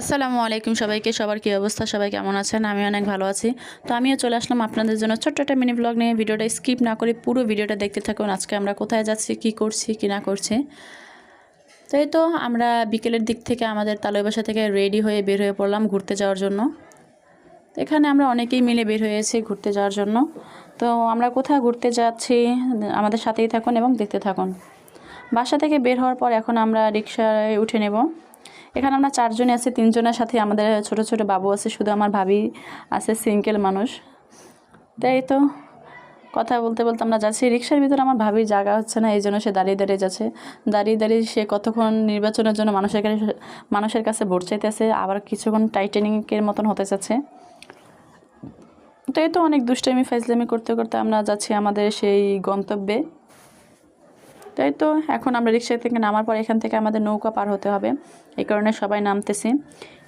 আসসালামু আলাইকুম সবাইকে, সবার কী অবস্থা? সবাই কেমন আছেন? আমি অনেক ভালো আছি। তো আমিও চলে আসলাম আপনাদের জন্য ছোট্ট একটা মিনি ব্লগ নিয়ে। ভিডিওটা স্কিপ না করে পুরো ভিডিওটা দেখতে থাকুন। আজকে আমরা কোথায় যাচ্ছি, কি করছি, কি না করছি। তো এই তো আমরা বিকেলের দিক থেকে আমাদের তালয় বাসা থেকে রেডি হয়ে বের হয়ে পড়লাম ঘুরতে যাওয়ার জন্য। তো এখানে আমরা অনেকেই মিলে বের হয়েছি ঘুরতে যাওয়ার জন্য। তো আমরা কোথায় ঘুরতে যাচ্ছি, আমাদের সাথেই থাকুন এবং দেখতে থাকুন। বাসা থেকে বের হওয়ার পর এখন আমরা রিক্সায় উঠে নেব। এখানে আমরা চারজনে আছি, তিনজনের সাথে আমাদের ছোট ছোট বাবু আছে, শুধু আমার ভাবি আছে সিঙ্গেল মানুষ। তাই তো, কথা বলতে বলতে আমরা যাচ্ছি। রিক্সার ভিতরে আমার ভাবির জায়গা হচ্ছে না, এই জন্য সে দাঁড়িয়ে দাঁড়িয়ে যাচ্ছে। দাঁড়িয়ে দাঁড়িয়ে সে কতক্ষণ নির্বাচনের জন্য মানুষের কাছে মানুষের কাছে ভোট চাইতেছে, আবার কিছুক্ষণ টাইটেনিংয়ের মতন হতে চাচ্ছে তো এই তো অনেক দুষ্টামি, ফাইজলামি করতে করতে আমরা যাচ্ছি আমাদের সেই গন্তব্যে। তাই তো? এখন আমরা রিক্সা থেকে নামার পর এখান থেকে আমাদের নৌকা পার হতে হবে। এই কারণে সবাই নামতেছি।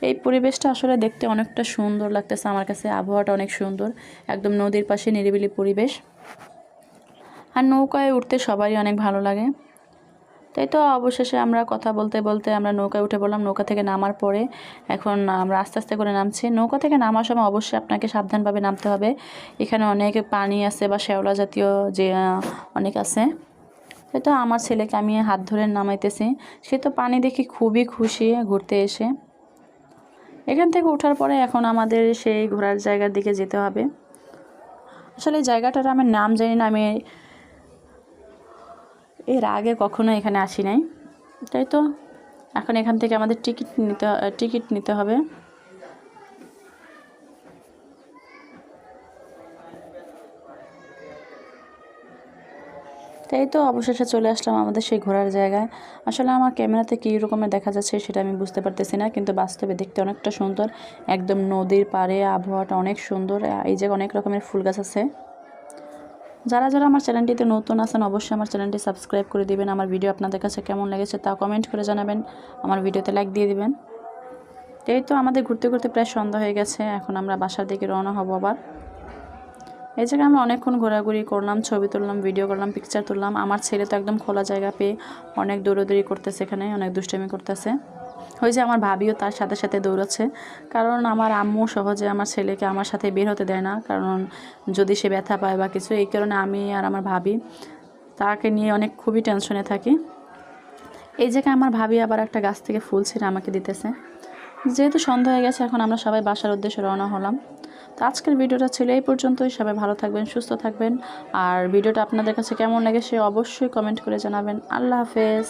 এই পরিবেশটা আসলে দেখতে অনেকটা সুন্দর লাগতেছে আমার কাছে। আবহাওয়াটা অনেক সুন্দর। একদম নদীর পাশে নিরিবিলি পরিবেশ। আর নৌকায় উঠতে সবারই অনেক ভালো লাগে। তাই তো অবশেষে আমরা কথা বলতে বলতে আমরা নৌকায় উঠে পড়লাম। নৌকা থেকে নামার পরে এখন আমরা আস্তে আস্তে করে নামছি। নৌকা থেকে নামার সময় অবশ্যই আপনাকে সাবধানভাবে নামতে হবে। এখানে অনেক পানি আছে বা শ্যাওলা জাতীয় যে অনেক আছে। তো আমার ছেলেকে আমি হাত ধরে নামাইতেছি। সে তো পানি দেখি খুবই খুশি ঘুরতে এসে। এখান থেকে ওঠার পরে এখন আমাদের সেই ঘোরার জায়গার দিকে যেতে হবে। আসলে জায়গাটার আমি নাম জানি না, আমি এর আগে কখনো এখানে আসি নাই। তাই তো, এখন এখান থেকে আমাদের টিকিট নিতে টিকিট নিতে হবে। তাই তো অবশেষে চলে আসলাম আমাদের সেই ঘোরার জায়গায়। আসলে আমার ক্যামেরাতে কী রকমের দেখা যাচ্ছে সেটা আমি বুঝতে পারতেছি না, কিন্তু বাস্তবে দেখতে অনেকটা সুন্দর। একদম নদীর পাড়ে আবহাওয়াটা অনেক সুন্দর। এই যে অনেক রকমের ফুল গাছ আছে। যারা যারা আমার চ্যানেলটিতে নতুন আছেন, অবশ্যই আমার চ্যানেলটি সাবস্ক্রাইব করে দিবেন। আমার ভিডিও আপনাদের কাছে কেমন লেগেছে তা কমেন্ট করে জানাবেন। আমার ভিডিওতে লাইক দিয়ে দিবেন। এই তো আমাদের ঘুরতে ঘুরতে প্রায় সন্ধ্যা হয়ে গেছে। এখন আমরা বাসার দিকে রওনা হব আবার। এই জায়গায় আমরা অনেকক্ষণ ঘোরাঘুরি করলাম, ছবি তুললাম ভিডিও করলাম পিকচার তুললাম। আমার ছেলে তো একদম খোলা জায়গা পেয়ে অনেক দৌড়োদৌড়ি করতেছে এখানে, অনেক দুষ্টামি করতেছে। ওই যে আমার ভাবিও তার সাথে সাথে দৌড়াচ্ছে। কারণ আমার আম্মু সহজে আমার ছেলেকে আমার সাথে বের হতে দেয় না। কারণ যদি সে ব্যথা পায় বা কিছু, এই কারণে আমি আর আমার ভাবি তাকে নিয়ে অনেক খুবই টেনশনে থাকি। এই জায়গায় আমার ভাবি আবার একটা গাছ থেকে ফুল ছিঁড়ে আমাকে দিতেছে। যেহেতু সন্ধ্যা হয়ে গেছে, এখন আমরা সবাই বাসার উদ্দেশ্যে রওনা হলাম। তো আজকের ভিডিওটা ছিল এই পর্যন্তই। সবাই ভালো থাকবেন, সুস্থ থাকবেন। আর ভিডিওটা আপনাদের কাছে কেমন লাগে সে অবশ্যই কমেন্ট করে জানাবেন। আল্লাহ হাফেজ।